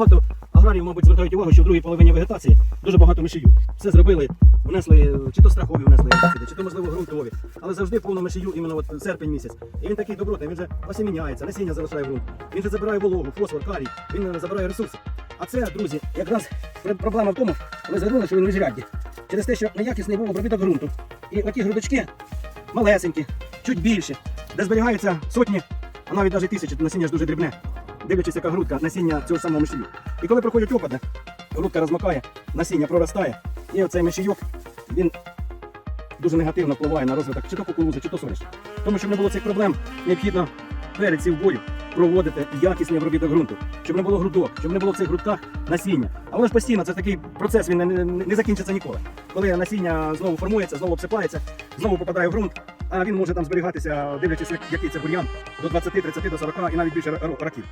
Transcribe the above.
багато аграріїв, мабуть, звертають увагу, що в другій половині вегетації дуже багато мишію. Все зробили, внесли, чи то страхові внесли чи то, можливо, ґрунтові. Але завжди повно мишію, іменно от серпень місяць. І він такий добротний, він же осіміняється, насіння залишає ґрунт. Він же забирає вологу, фосфор, калій, він е, забирає ресурси. А це, друзі, якраз проблема в тому, ви звернули, що він міжрядді. Через те, що неякісний був обробіток ґрунту. І оті грудочки малесенькі, чуть більші, де зберігаються сотні, а навіть навіть тисячі, насіння ж дуже дрібне, дивлячись, яка грудка, насіння цього самого мишію. І коли проходять опади, грудка розмокає, насіння проростає, і оцей мишійок, він дуже негативно впливає на розвиток чи то кукурудзи, чи то соняшника. Тому щоб не було цих проблем, необхідно перед цим бою проводити якісний обробіток ґрунту, щоб не було грудок, щоб не було в цих грудках насіння. А воно ж постійно це такий процес, він не, не, не закінчиться ніколи. Коли насіння знову формується, знову обсипається, знову попадає в ґрунт, а він може там зберігатися, дивлячись, який це бур'ян, до 20, 30, до 40 і навіть більше ро- років.